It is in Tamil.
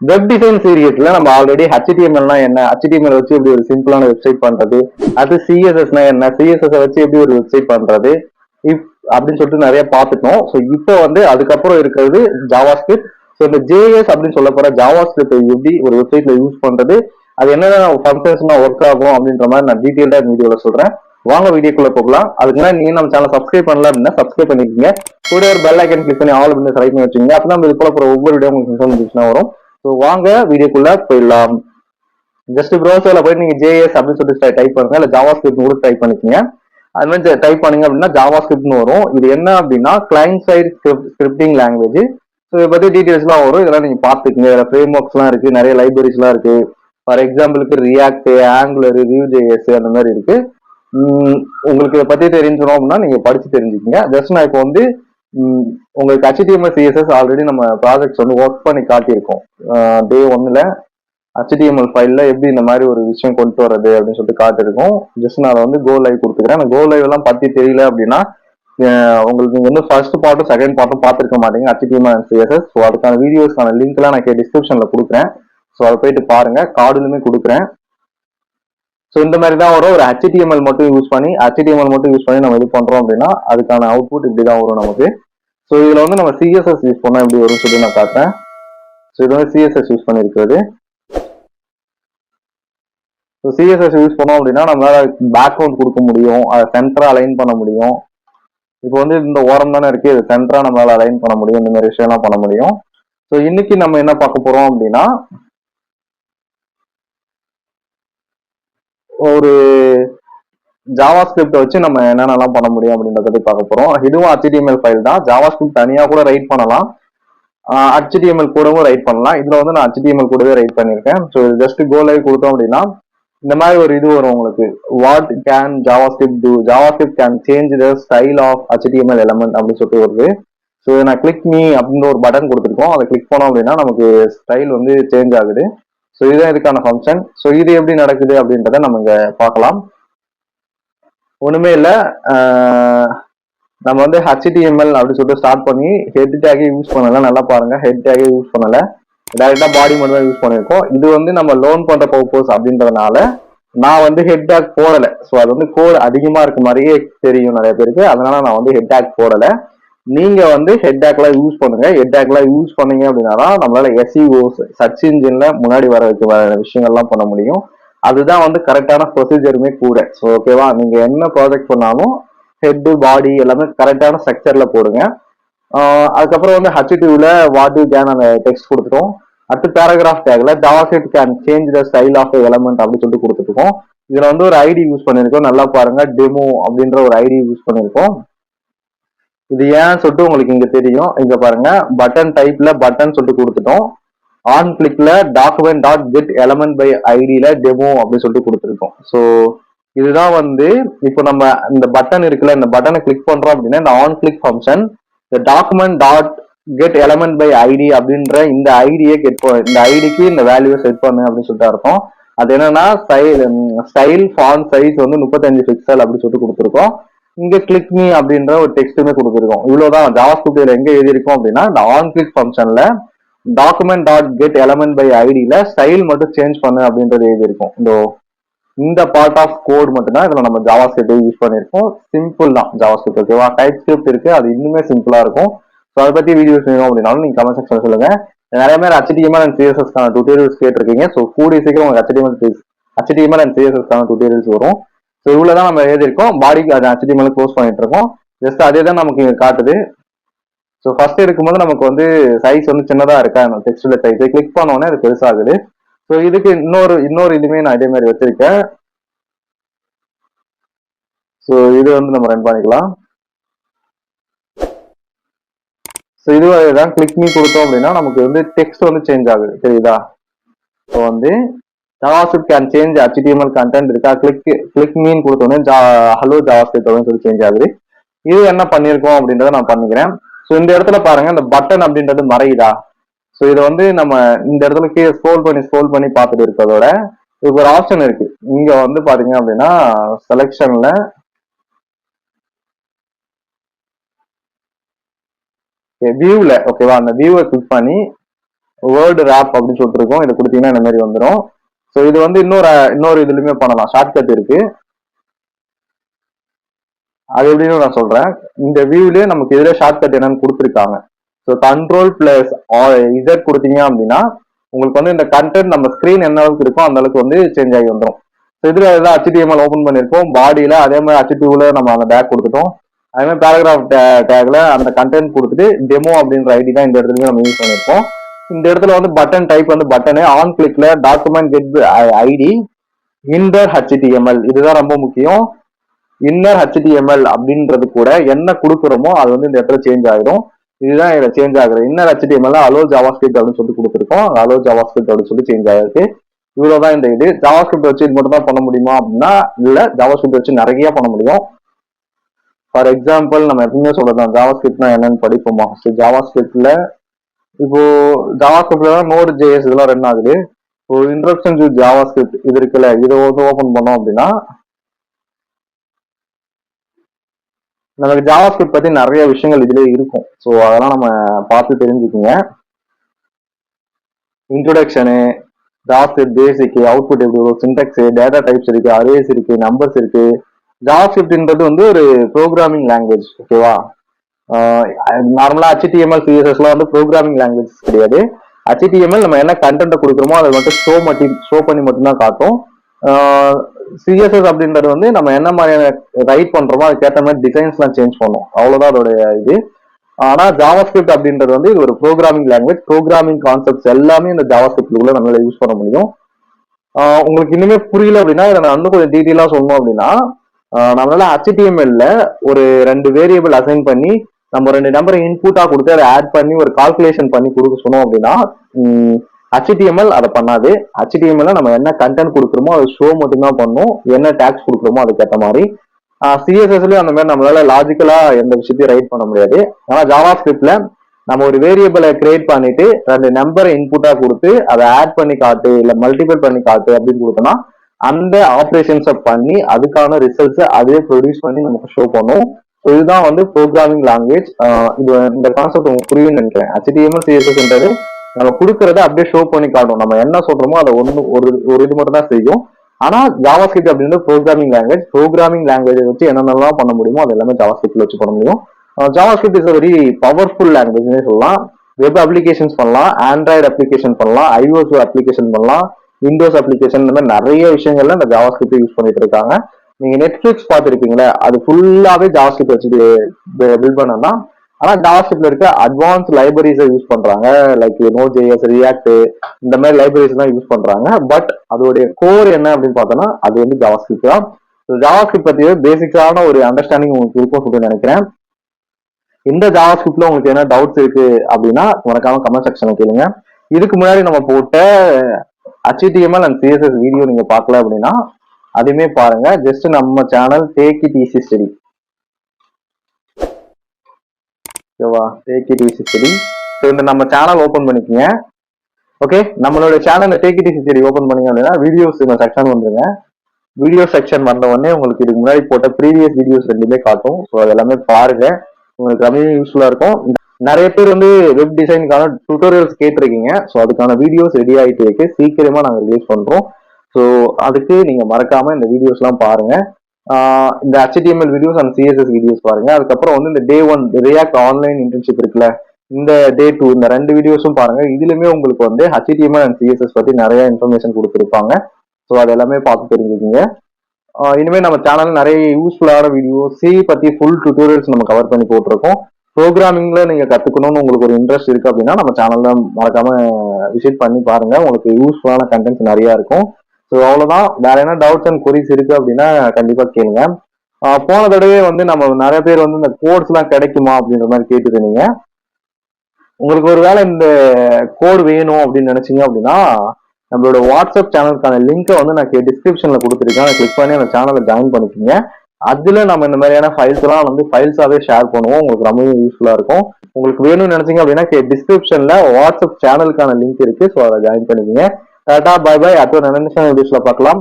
வெப் டிசைன் சீரியஸ்ல நம்ம ஆல்ரெடி ஹெச்டிஎம்எல்னா என்ன? ஹெச்டிஎம்எல் வச்சு எப்படி ஒரு சிம்பிளான வெப்சைட் பண்றது. அது சிஎஸ்எஸ்னா என்ன? சிஎஸ்எஸ் வச்சு எப்படி ஒரு வெப்சைட் பண்றது? இப் அப்படின்னு சொல்லிட்டு நிறைய பார்த்துட்டோம். ஸோ இப்போ வந்து அதுக்கப்புறம் இருக்கிறது ஜாவா ஸ்கிரிப்ட் ஸோ இந்த ஜேஎஸ் அப்படின்னு சொல்ல போற ஜாவா ஸ்கிரிப்ட் எப்படி ஒரு வெப்சைட்ல யூஸ் பண்றது? அது என்னென்ன ஃபங்க்ஷன்ஸ்னா ஒர்க் ஆகும் அப்படின்ற மாதிரி நான் டீட்டெயில்டா இந்த வீடியோல சொல்றேன். வாங்க வீடியோக்குள்ள போகலாம். அதுக்கு முன்னாடி நீங்க நம்ம சேனல் சப்ஸ்கிரைப் பண்ணல அப்படின்னா சப்ஸ்கிரைப் பண்ணிக்கோங்க. கூட ஒரு பெல் ஐக்கன் கிளிக் பண்ணி ஆல் அப்படின்னு செலக்ட் பண்ணி வச்சுக்கோங்க. அப்போ நம்ம இது போல போற ஒவ்வொரு வீடியோ உங்களுக்கு இன்ஃபர்மேஷன் வரும். ஸோ வாங்க வீடியோக்குள்ள போயிடலாம். ஜஸ்ட் ப்ரௌசர்ல போய் நீங்க ஜேஎஸ் அப்படின்னு சொல்லிட்டு டைப் பண்ணுங்க. இல்ல ஜாவா ஸ்கிரிப்ட் கூட டைப் பண்ணிக்கோங்க. அது மாதிரி டைப் பண்ணீங்க அப்படின்னா ஜாவா ஸ்கிரிப்ட்னு வரும். இது என்ன அப்படின்னா client side scripting language so இதை பத்தி டீட்டெயில்ஸ்லாம் வரும். இதெல்லாம் நீங்க பார்த்துக்கங்க. இதில் ஃப்ரேம் ஒர்க்ஸ்லாம் இருக்கு. நிறைய லைப்ரரிஸ்லாம் இருக்கு. ஃபார் எக்ஸாம்பிளுக்கு ரியாக்ட் ஆங்குலர் வியூ ஜேஎஸ் அந்த மாதிரி இருக்கு. உங்களுக்கு இதை பத்தி தெரிஞ்சிடும் அப்படின்னா நீங்க படிச்சு தெரிஞ்சுக்கங்க. ஜஸ்ட் நான் இப்போ வந்து உங்களுக்கு ஹெச்டிஎம்எல் சிஎஸ்எஸ் ஆல்ரெடி நம்ம ப்ராஜெக்ட்ஸ் வந்து ஒர்க் பண்ணி காட்டியிருக்கோம். டே ஒன்னில் ஹெச்டிஎம்எல் ஃபைலில் எப்படி இந்த மாதிரி ஒரு விஷயம் கொண்டு வர்றது அப்படின்னு சொல்லிட்டு காட்டியிருக்கோம். ஜஸ்ட் நான் அதை வந்து கோ லைவ் கொடுத்துக்கிறேன். அந்த கோ லைவ் எல்லாம் பற்றி தெரியல அப்படின்னா உங்களுக்கு நீங்கள் வந்து ஃபர்ஸ்ட் பார்ட்டும் செகண்ட் பார்ட்டும் பார்த்துருக்க மாட்டீங்க. ஹெச்டிஎம்எல் அண்ட் சிஎஸ்எஸ் ஸோ அதுக்கான வீடியோஸ்க்கான லிங்க்லாம் நான் டிஸ்கிரிப்ஷனில் கொடுக்குறேன். ஸோ அதை போயிட்டு பாருங்கள் கார்டுலுமே கொடுக்குறேன். ஸோ இந்த மாதிரி தான் வரும். ஒரு ஹெச்டிஎம்எல் மட்டும் யூஸ் பண்ணி ஹெச்டிஎம்எல் மட்டும் யூஸ் பண்ணி நம்ம இது பண்றோம் அப்படின்னா அதுக்கான அவுட்புட் இப்படி தான் வரும் நமக்கு. ஸோ இதுல வந்து நம்ம சிஎஸ்எஸ் யூஸ் பண்ணா எப்படி வரும்னு சொல்லி நான் பார்த்தேன் ஸோ இது வந்து சிஎஸ்எஸ் யூஸ் பண்ணிருக்கிறது. ஸோ சிஎஸ்எஸ் யூஸ் பண்ணோம் அப்படின்னா நம்மளால பேக்ரவுண்ட் கொடுக்க முடியும். அதை சென்டரா அலைன் பண்ண முடியும். இப்போ வந்து இந்த ஓரம் தானே இருக்கு. இது சென்டரா நம்மளால அலைன் பண்ண முடியும். இந்த மாதிரி விஷயம்லாம் பண்ண முடியும். ஸோ இன்னைக்கு நம்ம என்ன பார்க்க போறோம் அப்படின்னா ஒரு ஜாவா ஸ்கிரிப்டை வச்சு நம்ம என்னென்னலாம் பண்ண முடியும் அப்படின்றத பத்தி பார்க்க போறோம். இதுவும் ஹெச்டிஎம்எல் ஃபைல் தான். ஜாவா ஸ்கிரிப்ட் தனியா கூட ரைட் பண்ணலாம். ஹெச்டிஎம்எல் கூடவும் ரைட் பண்ணலாம். இதுல வந்து நான் ஹெச்டிஎம்எல் கூடவே ரைட் பண்ணியிருக்கேன். ஸோ ஜஸ்ட் கோ லைவ் கொடுத்தோம் அப்படின்னா இந்த மாதிரி ஒரு இது வரும் உங்களுக்கு. What can JavaScript do JavaScript can change the style of HTML element அப்படின்னு சொல்லிட்டு வருது. ஸோ நான் கிளிக் மீ அப்படின்ற ஒரு பட்டன் கொடுத்துருக்கோம். அதை கிளிக் பண்ணோம் அப்படின்னா நமக்கு ஸ்டைல் வந்து சேஞ்ச் ஆகுது. ஸோ இதுதான் இதுக்கான ஃபங்க்ஷன் ஸோ இது எப்படி நடக்குது அப்படின்றத நம்ம இங்கே பார்க்கலாம். ஒன்றுமே இல்லை. நம்ம வந்து ஹெச்டிஎம்எல் அப்படின்னு சொல்லிட்டு ஸ்டார்ட் பண்ணி ஹெட் டேக்கே யூஸ் பண்ணலை நல்லா பாருங்க. ஹெட் டேக்கே யூஸ் பண்ணலை. டேரெக்டாக பாடி மட்டும் தான் யூஸ் பண்ணியிருக்கோம் இது வந்து நம்ம லோன் பண்ணுற பர்பஸ் அப்படின்றதுனால நான் வந்து ஹெட் டேக் போடலை. ஸோ அது வந்து கோடு அதிகமாக இருக்க மாதிரியே தெரியும் நிறைய பேருக்கு. அதனால நான் வந்து ஹெட் டேக் போடலை. நீங்க வந்து ஹெட் டேக்லாம் யூஸ் பண்ணுங்க. ஹெட் டேக்லாம் யூஸ் பண்ணீங்க அப்படின்னா நம்மளால எஸ்இஓ சர்ச் இன்ஜின்ல முன்னாடி வர வைக்க வர விஷயங்கள்லாம் பண்ண முடியும். அதுதான் வந்து கரெக்டான ப்ரொசீஜருமே கூட. ஸோ ஓகேவா நீங்க என்ன ப்ராஜெக்ட் பண்ணாலும் ஹெட்டு பாடி எல்லாமே கரெக்டான ஸ்ட்ரக்சர்ல போடுங்க. அதுக்கப்புறம் வந்து ஹச்டியூல வாட் யூ கேன் அந்த டெக்ஸ்ட் கொடுத்துட்டோம். அடுத்து paragraph டேக்ல JavaScript can change the style of element அப்படின்னு சொல்லிட்டு கொடுத்துருக்கோம் இதுல வந்து ஒரு ஐடி யூஸ் பண்ணிருக்கோம் நல்லா பாருங்க டெமோ அப்படின்ற ஒரு ஐடி யூஸ் பண்ணிருக்கோம் இது ஏன்னு சொல்லிட்டு உங்களுக்கு இங்க தெரியும்? இங்க பாருங்க பட்டன் டைப்ல பட்டன் சொல்லிட்டு கொடுத்துட்டோம். ஆன் கிளிக்ல document dot get element by ஐடியில டெமோ அப்படின்னு சொல்லிட்டு கொடுத்துருக்கோம். ஸோ இதுதான் வந்து இப்போ நம்ம இந்த பட்டன் இருக்குல்ல இந்த பட்டனை கிளிக் பண்றோம் அப்படின்னா இந்த ஆன் கிளிக் ஃபங்க்ஷன் இந்த document dot get element by ID அப்படின்ற இந்த ஐடியை கெட் இந்த ஐடிக்கு இந்த வேல்யூவை செட் பண்ணு அப்படின்னு சொல்லிட்டு இருக்கும் அது என்னன்னா ஸ்டைல் ஸ்டைல் ஃபான் சைஸ் வந்து முப்பத்தஞ்சு பிக்சல் அப்படின்னு சொல்லிட்டு கொடுத்துருக்கோம். இங்க கிளிக் மீ அப்படின்ற ஒரு டெக்ஸ்ட்டுமே கொடுத்துருக்கோம். இவ்வளவுதான். ஜாவா ஸ்கிரிப்ட்ல எங்க எழுதியிருக்கோம் அப்படின்னா இந்த ஆன் கிளிக் ஃபங்க்ஷன்ல document dot get element by ஐடியில ஸ்டைல் மட்டும் சேஞ்ச் பண்ணு அப்படின்றது எழுதியிருக்கும். இந்த இந்த பார்ட் ஆஃப் கோட் மட்டும் தான் இதுல நம்ம ஜாவா ஸ்கிரிப்ட் யூஸ் பண்ணிருக்கோம் சிம்பிள் தான் ஜாவா ஸ்கிரிப்ட் ஓகேவா? டைப் ஸ்கிரிப்ட் இருக்கு. அது இன்னுமே சிம்பிளா இருக்கும். ஸோ அதை பத்தி வீடியோஸ் வேணும் அப்படின்னாலும் நீங்க கமெண்ட் செக்ஷன் சொல்லுங்க. நிறைய பேர் HTML அண்ட் சிஎஸ்எஸ்க்கான டூட்டோரியல்ஸ் கேட்டிருக்கீங்க. ஸோ கூடிய சீக்கிரம் உங்களுக்கு HTML HTML அண்ட் சிஎஸ்எஸ்க்கான டூட்டோரியல்ஸ் வரும். ஸோ இவ்வளவுதான் நம்ம எழுதியிருக்கோம். பாடிக்கு அது HTML க்ளோஸ் பண்ணிட்டு இருக்கோம் ஜஸ்ட் அதே தான் நமக்கு இங்க காட்டுது. ஸோ ஃபர்ஸ்ட் எடுக்கும்போது நமக்கு வந்து சைஸ் வந்து சின்னதா இருக்கா? அந்த டெக்ஸ்ட்ல சைஸ் கிளிக் பண்ண அது பெருசாகுது. ஸோ இதுக்கு இன்னொரு இன்னொரு இதுமே நான் இதே மாதிரி வச்சிருக்கேன். ஸோ இது வந்து நம்ம ரன் பண்ணிக்கலாம். ஸோ இது தான் கிளிக் மீ கொடுத்தோம் அப்படின்னா நமக்கு வந்து டெக்ஸ்ட் வந்து சேஞ்ச் ஆகுது. தெரியுதா? ஸோ வந்து JavaScript can change HTML content இருக்கா? கிளிக் கிளிக் மீன் கொடுத்தோன்னே ஜா ஹலோ ஜாவாஸ்கிரிப்ட் அப்படின்னு சொல்லி சேஞ்ச் ஆகுது. இது என்ன பண்ணியிருக்கோம் அப்படின்றத நான் பண்ணிக்கிறேன். ஸோ இந்த இடத்துல பாருங்க இந்த பட்டன் அப்படின்றது மறையுதா? ஸோ இதை வந்து நம்ம இந்த இடத்துல கீழே ஸ்க்ரோல் பண்ணி ஸ்க்ரோல் பண்ணி பார்த்துட்டு இருக்கிறதோட இதுக்கு ஒரு ஆப்ஷன் இருக்கு. இங்க வந்து பாத்தீங்க அப்படின்னா செலெக்ஷன்ல வியூல ஓகேவா அந்த வியூவை கிளிக் பண்ணி வேர்டு ரேப் அப்படின்னு சொல்லிட்டு இருக்கோம். இதை கொடுத்தீங்கன்னா இந்த மாதிரி வந்துடும் ஸோ இது வந்து இன்னொரு இன்னொரு இதுலயுமே பண்ணலாம். ஷார்ட்கட் இருக்கு. அது எப்படின்னு நான் சொல்றேன். இந்த வியூலயே நமக்கு இதுல ஷார்ட்கட் என்னன்னு கொடுத்துருக்காங்க. ஸோ கண்ட்ரோல் பிளஸ் இசட் கொடுத்தீங்க அப்படின்னா உங்களுக்கு வந்து இந்த கண்டென்ட் நம்ம ஸ்கிரீன் என்ன அளவுக்கு இருக்கோ அந்த அளவுக்கு வந்து சேஞ்ச் ஆகி வந்துடும் ஸோ இதுல எல்லாம் ஹெச்டிஎம்எல் ஓப்பன் பண்ணியிருக்கோம். பாடியில அதே மாதிரி ஹெச்டியூல நம்ம அந்த டேக் கொடுத்துட்டோம். அதே மாதிரி பேராகிராஃப் டேக்ல அந்த கண்டென்ட் கொடுத்துட்டு டெமோ அப்படின்ற ஐடி தான் இந்த இடத்துலயும் நம்ம யூஸ் பண்ணியிருக்கோம். இந்த இடத்துல வந்து பட்டன் டைப் வந்து பட்டனு ஆன் கிளிக்ல document get ID inner HTML இதுதான் ரொம்ப முக்கியம். இன்னர் ஹெச்டிஎம்எல் அப்படின்றது கூட என்ன கொடுக்குறோமோ அது வந்து இந்த இடத்துல சேஞ்ச் ஆகிடும் இதுதான் இதில் சேஞ்ச் ஆகுது. இன்னர் ஹெச்டிஎம்எல் அலோ ஜாவாஸ்கிரிப்ட் அப்படின்னு சொல்லிட்டு கொடுத்துருக்கோம். அலோ ஜாவாஸ்கிரிப்ட் அப்படின்னு சொல்லி சேஞ்ச் ஆகிருக்கு இவ்வளவுதான் இந்த இது. ஜாவாஸ்கிரிப்ட் வச்சு இது மட்டும் தான் பண்ண முடியுமா அப்படின்னா இல்ல ஜாவாஸ்கிரிப்ட் வச்சு நிறைய பண்ண முடியும். ஃபார் எக்ஸாம்பிள் நம்ம எப்பவுமே சொல்லலாம் ஜாவாஸ்கிரிப்ட்னா என்னன்னு படிப்போமா? ஜாவாஸ்கிரிப்ட்ல இப்போ ஜாவாஸ்கிரிப்ட்ல தான் நோட் ஜேஎஸ் இதெல்லாம் ரன் ஆகுது. இப்போ இன்ட்ரப்ஷன் டு ஜாவாஸ்கிரிப்ட் இது இருக்குல்ல இதை வந்து ஓபன் பண்ணோம் அப்படின்னா நமக்கு ஜாவா ஸ்கிரிப்ட் பத்தி நிறைய விஷயங்கள் இதுலேயே இருக்கும். ஸோ அதெல்லாம் நம்ம பார்த்து தெரிஞ்சுக்குங்க. இன்ட்ரோடக்ஷனு ஜாவாஸ்கிரிப்ட் பேசிக் அவுட்புட் எப்படி வரும் சின்டெக்ஸ் டேட்டா டைப்ஸ் இருக்கு அரேஸ் இருக்கு நம்பர்ஸ் இருக்கு. ஜாவாஸ்கிரிப்ட்ன்றது வந்து ஒரு ப்ரோக்ராமிங் லாங்குவேஜ் ஓகேவா நார்மலா ஹெச்டிஎம்எல் சிஎஸ்எஸ்லாம் வந்து ப்ரோக்ராமிங் லாங்குவேஜ் கிடையாது. ஹெச்டிஎம்எல் நம்ம என்ன கண்டென்ட் கொடுக்குறோமோ அதை மட்டும் ஷோ மட்டி ஷோ பண்ணி மட்டும்தான் காட்டும். சிஎஸ்எஸ் அப்படின்றது வந்து நம்ம என்ன மாதிரியான ரைட் பண்றோமோ அதுக்கேற்ற மாதிரி டிசைன்ஸ்லாம் சேஞ்ச் பண்ணும். அவ்வளவுதான் அதோடைய இது. ஆனா ஜாவாஸ்கிரிப்ட் அப்படின்றது வந்து இது ஒரு ப்ரோக்ராமிங் லாங்குவேஜ் ப்ரோக்ராமிங் கான்செப்ட்ஸ் எல்லாமே இந்த ஜாவாஸ்கிரிப்ட் உள்ள நம்மளால யூஸ் பண்ண முடியும். உங்களுக்கு இனிமே புரியல அப்படின்னா இதை நான் இன்னும் கொஞ்சம் டீட்டெயிலா சொல்லணும் அப்படின்னா நம்மளால HTML-ல ஒரு ரெண்டு வேரியபிள் அசைன் பண்ணி நம்ம ரெண்டு நம்பரை இன்புட்டா கொடுத்து அதை ஆட் பண்ணி ஒரு கால்குலேஷன் பண்ணி கொடுக்க சொன்னோம் அப்படின்னா ஹச்டிஎம்எல் அதை பண்ணாது. ஹச்டிஎம்எல் நம்ம என்ன கண்டென்ட் கொடுக்குறோமோ அது ஷோ மட்டும்தான் பண்ணும். என்ன டேக்ஸ் கொடுக்குறோமோ அதுக்கேற்ற மாதிரி. சிஎஸ்எஸ்லயும் அந்த மாதிரி நம்மளால லாஜிக்கலா எந்த விஷயத்தையும் ரைட் பண்ண முடியாது. ஆனா ஜாவா ஸ்கிரிப்ட்ல நம்ம ஒரு வேரியபிளை கிரியேட் பண்ணிட்டு ரெண்டு நம்பரை இன்புட்டா கொடுத்து அதை ஆட் பண்ணி காட்டு இல்ல மல்டிபிள் பண்ணி காட்டு அப்படின்னு கொடுத்தோம்னா அந்த ஆப்ரேஷன்ஸை பண்ணி அதுக்கான ரிசல்ட்ஸை அதே ப்ரொடியூஸ் பண்ணி நமக்கு ஷோ பண்ணும். ஸோ இதுதான் வந்து ப்ரோக்ராமிங் லாங்குவேஜ் இது இந்த கான்செப்ட் உங்களுக்கு புரியும்னு நினைக்கிறேன். ஹெச்டிஎம்எல் சிஎஸ்எஸ்ன்றது நம்ம கொடுக்கறத அப்படியே ஷோ பண்ணி காட்டும் நம்ம என்ன சொல்றோமோ அதை ஒன்று ஒரு ஒரு இது மட்டும் தான் செய்யும். ஆனா ஜாவாஸ்கிரிப்ட் அப்படின்றது ப்ரோக்ராமிங் லாங்குவேஜ் ப்ரோக்ராமிங் லாங்குவேஜ் வச்சு என்னென்னலாம் பண்ண முடியுமோ அது எல்லாமே ஜாவாஸ்கிரிப்ட்ல வச்சு பண்ண முடியும். ஜாவாஸ்கிரிப்ட் இஸ் வெரி பவர்ஃபுல் லாங்குவேஜ்னே சொல்லலாம். வெப் அப்ளிகேஷன்ஸ் பண்ணலாம். ஆண்ட்ராய்டு அப்ளிகேஷன் பண்ணலாம். ஐஓஎஸ் அப்ளிகேஷன் பண்ணலாம். விண்டோஸ் அப்ளிகேஷன் இந்த மாதிரி நிறைய விஷயங்கள்ல இந்த ஜாவாஸ்கிரிப்ட் யூஸ் பண்ணிட்டு இருக்காங்க. நீங்க நெட்ஃபிளிக்ஸ் பார்த்துருப்பீங்களே அது ஃபுல்லாவே ஜாவாஸ்கிரிப்ட் வச்சு பில்ட் பண்ணனா ஆனா ஜாவாஸ்கிரிப்ட்ல இருக்க அட்வான்ஸ் லைப்ரரிஸை யூஸ் பண்றாங்க. லைக் நோ ஜேஎஸ் ரியாக்ட் இந்த மாதிரி லைப்ரரிஸ் தான் யூஸ் பண்றாங்க. பட் அதோடைய கோர் என்ன அப்படின்னு பார்த்தோம்னா அது வந்து ஜாவாஸ்கிரிப்ட் தான். ஜாவாஸ்கிரிப்ட் பத்தி பேசிக்கான ஒரு அண்டர்ஸ்டாண்டிங் உங்களுக்கு இருக்கும் சொல்லி நினைக்கிறேன். இந்த ஜாவாஸ்கிரிப்ட்ல உங்களுக்கு என்ன டவுட்ஸ் இருக்கு அப்படின்னா உனக்கான கமெண்ட் செக்ஷன்ல கேளுங்க. இதுக்கு முன்னாடி நம்ம போட்ட ஹச்டிஎம்எல் அண்ட் சிஎஸ்எஸ் வீடியோ நீங்க பார்க்கல அப்படின்னா அதுவுமே பாருங்க. ஜஸ்ட் நம்ம சேனல் தேக்கி டிசி ஸ்டடி ஓகேவா? தேக்கி டிசி ஸ்டடி ஸோ இந்த நம்ம சேனல் ஓப்பன் பண்ணிக்கோங்க. ஓகே நம்மளோட சேனல் தேக்கி டிசி ஸ்டடி ஓப்பன் பண்ணீங்க அப்படின்னா வீடியோஸ் இந்த செக்ஷன் வந்துருங்க. வீடியோ செக்ஷன் வந்த உடனே உங்களுக்கு இதுக்கு முன்னாடி போட்ட ப்ரீவியஸ் வீடியோஸ் ரெண்டுமே காட்டும். ஸோ அது எல்லாமே பாருங்க. உங்களுக்கு ரொம்ப யூஸ்ஃபுல்லாக இருக்கும். நிறைய பேர் வந்து வெப் டிசைனுக்கான டுட்டோரியல்ஸ் கேட்டிருக்கீங்க. ஸோ அதுக்கான வீடியோஸ் ரெடி ஆகிட்டு இருக்கு. சீக்கிரமாக நாங்கள் ரிலீஸ் பண்ணுறோம் ஸோ அதுக்கு நீங்க மறக்காம இந்த வீடியோஸ்லாம் பாருங்க. இந்த HTML videos and CSS videos பாருங்க. அதுக்கப்புறம் வந்து இந்த day one React online internship இருக்குல்ல இந்த டே டூ இந்த ரெண்டு வீடியோஸும் பாருங்க. இதுலயுமே உங்களுக்கு வந்து ஹெச்டிஎம்எல் அண்ட் சிஎஸ்எஸ் பத்தி நிறைய இன்ஃபர்மேஷன் கொடுத்துருப்பாங்க. ஸோ அது எல்லாமே பார்த்து தெரிஞ்சுக்கோங்க. இனிமேல் நம்ம சேனல் நிறைய யூஸ்ஃபுல்லான வீடியோ சி பத்தி ஃபுல் டியூட்டோரியல்ஸ் நம்ம கவர் பண்ணி போட்டிருக்கோம். ப்ரோக்ராமிங்ல நீங்க கத்துக்கணும்னு உங்களுக்கு ஒரு இன்ட்ரெஸ்ட் இருக்கு அப்படின்னா நம்ம சேனல்ல மறக்காம விசிட் பண்ணி பாருங்க. உங்களுக்கு யூஸ்ஃபுல்லான கண்டென்ட்ஸ் நிறைய இருக்கும். ஸோ அவ்வளோதான் வேற என்ன டவுட்ஸ் அண்ட் கொரிஸ் இருக்கு அப்படின்னா கண்டிப்பா கேளுங்க. போன தடவை வந்து நம்ம நிறைய பேர் வந்து இந்த கோட்ஸ் எல்லாம் கிடைக்குமா அப்படின்ற மாதிரி கேட்டுருந்தீங்க உங்களுக்கு ஒருவேளை இந்த கோடு வேணும் அப்படின்னு நினைச்சீங்க அப்படின்னா நம்மளோட வாட்ஸ்அப் சேனலுக்கான லிங்கை வந்து நான் டிஸ்கிரிப்ஷன்ல கொடுத்துருக்கேன். கிளிக் பண்ணி அந்த சேனலை ஜாயின் பண்ணிக்கோங்க. அதுல நம்ம இந்த மாதிரியான ஃபைல்ஸ் எல்லாம் வந்து ஃபைல்ஸாவே ஷேர் பண்ணுவோம். உங்களுக்கு ரொம்பவே யூஸ்ஃபுல்லா இருக்கும். உங்களுக்கு வேணும்னு நினைச்சீங்க அப்படின்னா டிஸ்கிரிப்ஷன்ல வாட்ஸ்அப் சேனலுக்கான லிங்க் இருக்கு. ஸோ அதை ஜாயின் பண்ணிக்கோங்க. டாடா பாய் பாய். அடுத்த நினைச்ச வீடியோஸ்ல பார்க்கலாம்.